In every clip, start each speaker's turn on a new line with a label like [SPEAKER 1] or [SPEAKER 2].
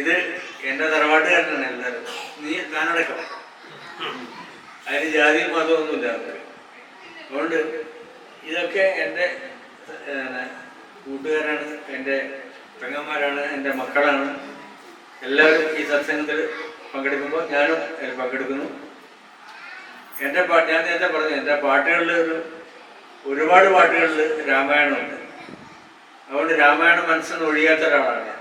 [SPEAKER 1] ഇത് എന്റെ തറവാട്ടുകാരനാണ് എല്ലാവരും. നീ താനടക്കം. അതിന് ജാതി ഇല്ല അതുകൊണ്ട് ഇതൊക്കെ എന്റെ കൂട്ടുകാരാണ് എന്റെ പെങ്ങന്മാരാണ് എന്റെ മക്കളാണ്. എല്ലാവരും ഈ സത്സംഗത്തിൽ പങ്കെടുക്കുമ്പോൾ ഞാനും പങ്കെടുക്കുന്നു. എന്റെ പാട്ട് ഞാൻ നേരത്തെ പറഞ്ഞു എന്റെ പാട്ടുകളിൽ ഒരു ഒരുപാട് പാട്ടുകളിൽ രാമായണമുണ്ട്. അതുകൊണ്ട് രാമായണം മനസ്സിൽ നിന്ന് ഒഴിയാത്ത ഒരാളാണ്.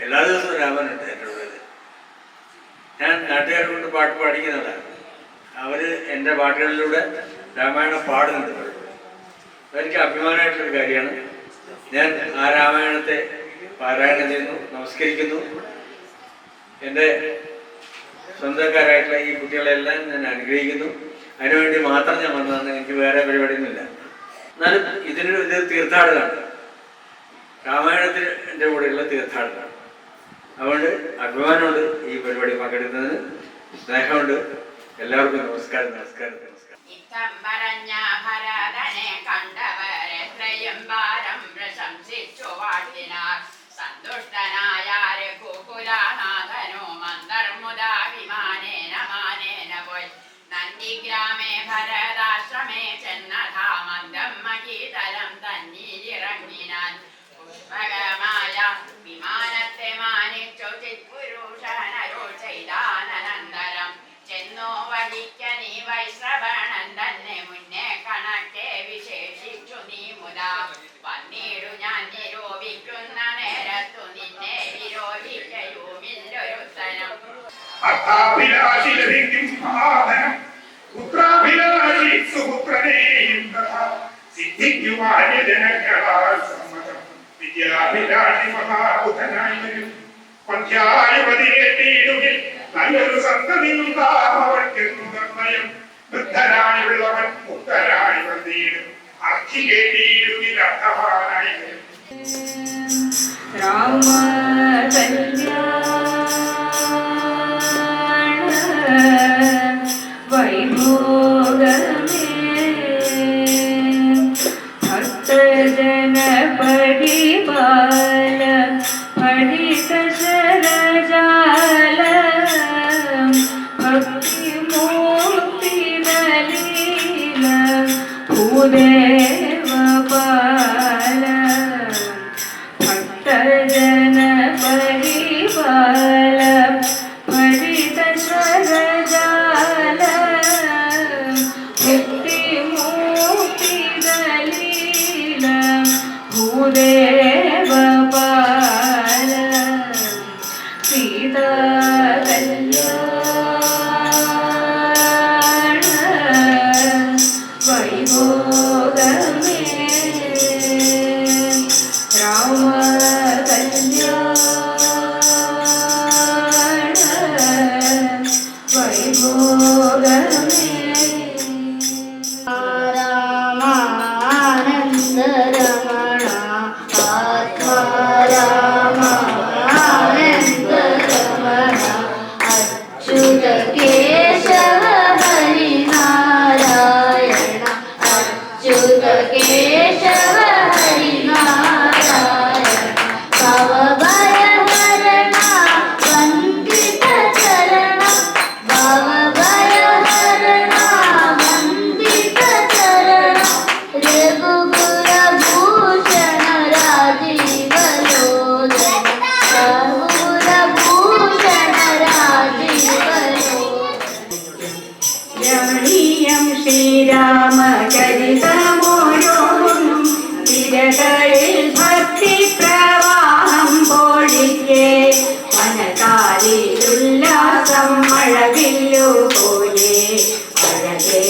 [SPEAKER 1] എല്ലാ ദിവസവും രാമനുണ്ട് എന്റെ ഉള്ളിൽ ഞാൻ നാട്ടുകാരെ കൊണ്ട് പാട്ട് പാടിക്കുന്നതാണ്. അവർ എന്റെ പാട്ടുകളിലൂടെ രാമായണം പാടുന്നുണ്ട്. എനിക്ക് അഭിമാനമായിട്ടുള്ളൊരു കാര്യമാണ്. ഞാൻ ആ രാമായണത്തെ പാരായണം ചെയ്യുന്നു നമസ്കരിക്കുന്നു. എന്റെ സ്വന്തക്കാരായിട്ടുള്ള ഈ കുട്ടികളെല്ലാം ഞാൻ അനുഗ്രഹിക്കുന്നു. അതിനുവേണ്ടി മാത്രം ഞാൻ വന്നതാണ്. എനിക്ക് വേറെ പരിപാടിയൊന്നുമില്ല. എന്നാലും ഇതിനൊരു ഇത് തീർത്ഥാടനമാണ്. രാമായണത്തിന്റെ കൂടെയുള്ള തീർത്ഥാടനമാണ് അതുകൊണ്ട് അഭിമാനമുണ്ട് ഈ പരിപാടി പങ്കെടുക്കുന്നത്. സ്നേഹമുണ്ട്. എല്ലാവർക്കും നമസ്കാരം നമസ്കാരം നമസ്കാരം.
[SPEAKER 2] ഇത്തം പറഞ്ഞ ഭരതാശ്രമേ ചെന്നഥാ മന്ദം മകീതലം തന്നീരിറങ്ങിനാൻ പുഷ്പകമായ വഴിക്ക നീ വൈശ്രവണൻ തന്നെ മുന്നേ കണക്കെ വിശേഷിച്ചു നീ മുത. പന്നീടു ഞാൻ നിരോപിക്കുന്ന നേരത്തു നിന്നെ വിരോധിക്കയുമില്ലൊരുത്തനം
[SPEAKER 3] അർത്ഥാഭിലാഷി ലഭിക്കും മഹാധനം പുത്രാഭിലാഷി സുപുത്രനെയും തഥാ സിദ്ധിക്കുവാന് ജനങ്ങളാൽ സമ്മതം. വിദ്യാഭിലാഷി മഹാബുധനായി വരും പന്ധ്യായുപതിയേറ്റിയിടുകിൽ നല്ലൊരു സന്തതി അവൾക്കെന്നു നിർണയം.
[SPEAKER 4] രാമ
[SPEAKER 5] Amen.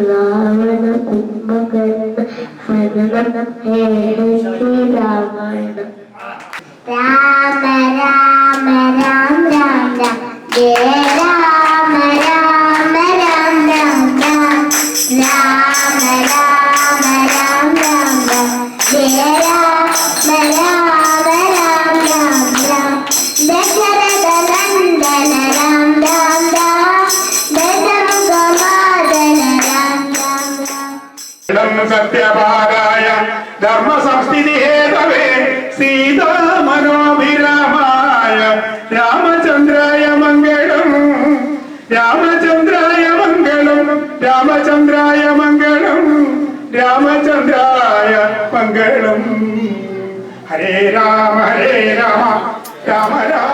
[SPEAKER 6] രാവണ കുംഭകർണ ഹരണം രാമായണ. രാമ രാമ രാം രാം രാം. സത്യഭാഗായ ധർമ്മ സംസ്ഥിതി ഹേതവേ സീതാമനോഭിരാമായ രാമചന്ദ്രായ മംഗളം രാമചന്ദ്രായ മംഗളം
[SPEAKER 7] രാമചന്ദ്രായ മംഗളം രാമചന്ദ്രായ മംഗളം. ഹരേ രാമ ഹരേ രാമ രാമ രാമ.